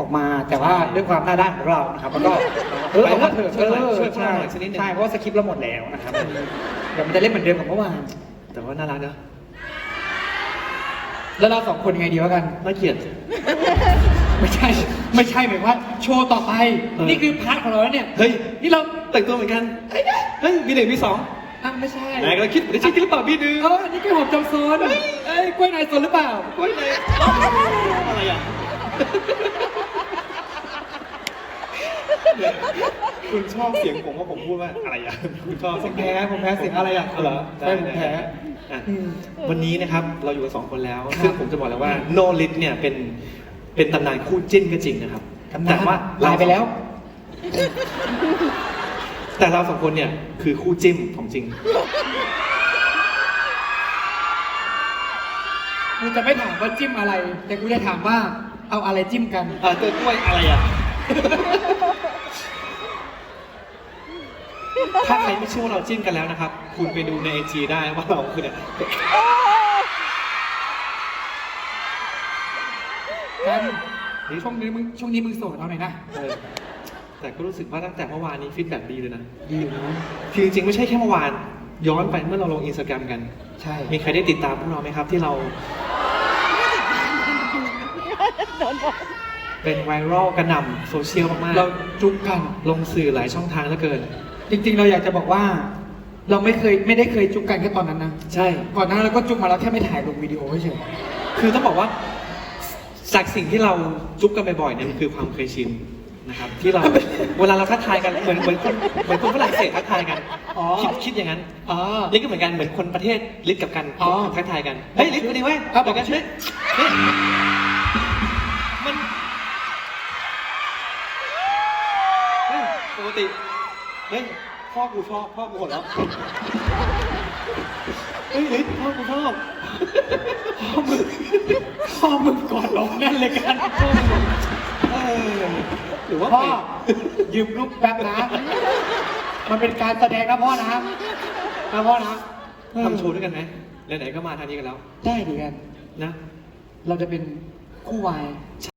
ออกมา แต่ว่าด้วยความหน้าด้านของเรานะครับแล้วก็เออไปเอาครัมาบเถอะช่วยหน่อยเออช่วยพวกใช่เราหน่อยสักนิดหนึ่ง ใช่เพราะว่าสคริปต์เราหมดแล้วนะครับเดี๋ยวมันจะเล่นเหมือนเดิมกับเมื่อวานแต่ว่าน่ารักเนอะแล้วเราสองคนยังไงดีวะกัน น่าเกลียด ไม่ใช่ ไม่ใช่หมายว่าโชว์ต่อไป เออ นี่คือพาร์ทของเราแล้วเนี่ยเฮ้ย นี่เราแต่งตัวเหมือนกันเฮ้ย มีหนึ่งมีสองอะไม่ใช่ไหนก็คิดไม่ใช่คิดหรือเปล่าพี่ดื้อเออนี่คือหอมจำโซนเอ้ยกล้วยนายโซนหรือเปล่ากล้วยไหนอะไรอะ คุณชอบเสียงผมว่าผมพูดว่าอะไรอะคุณชอบผมแพ้ผมแพ้เสียงอะไรอะเหรอใช่ผมแพ้อะอืมวันนี้นะครับเราอยู่กันสองคนแล้วครับซึ่งผมจะบอกแล้วว่าโนลิทเนี่ยเป็นเป็นตำนานคู่จิ้นก็จริงนะครับตำนานแต่ว่าลายไปแล้ว แต่เราสองคนเนี่ยคือคู่จิ้มของจริงกูจะไม่ถามว่าจิ้มอะไร แต่กูจะถามว่าเอาอะไรจิ้มกัน เออตัวกล้วยอะไรอะ ถ้าใครไม่เชื่อว่าเราจิ้นกันแล้วนะครับ คุณไปดูในไอจีได้ว่าเราคือเนี่ยกันช่วงนี้มึงช่วงนี้มึงโสดเอาหน่อยนะเออแต่ก็รู้สึกว่าตั้งแต่เมื่อวานนี้ฟีดแบ็กดีเลยนะ ดีอยู่นะคือจริงๆไม่ใช่แค่เมื่อวาน ย้อนไปเมื่อเราลงอินสตาแกรมกัน ใช่มีใครได้ติดตามพวกเราไหมครับที่เรา เป็นไวรัลกระหน่ำโซเชียลมากเราจุ๊บกัน ๆลงสื่อหลายช่องทางเหลือเกิน จริง ๆ เราอยากจะบอกว่า เราไม่เคยไม่ได้เคยจุ๊บกันแค่ตอนนั้นนะ ใช่ ก่อนหน้านั้นเราก็จุ๊บมาแล้วแค่ไม่ถ่ายลงวิดีโอเฉยคือต้องบอกว่าจากสิ่งที่เราจุ๊บกันบ่อยๆเนี่ยมันคือความเคยชินนะครับ ที่เรา เวลาเราทักทายกันเหมือนเหมือนคนเหมือนคนฝรั่งเศสทักทายกันอ๋อคิดคิดอย่างนั้นอ๋อ ลิศก็เหมือนกันเหมือนคนประเทศลิศกับกันอ๋อทักทายกันเฮ้ยลิศมาดีเว้ยครับ เดี๋ยวกันเฮ้ยเฮ้ยมัน ปกติ เฮ้ย พ่อกูชอบ พ่อกูหัวเราะเฮ้ยลิศพ่อกูชอบ พ่อมึง พ่อมึงกอดลงแน่นเลยกันเออหรือว่าพ่อ ยืมรูปแป๊บนะ มันเป็นการแสดงนะพ่อนะนะพ่อนะทำโชว์ด้วยกันไหมไหนๆก็มาทางนี้กันแล้ว ได้ดีกันนะ เราจะเป็นคู่วาย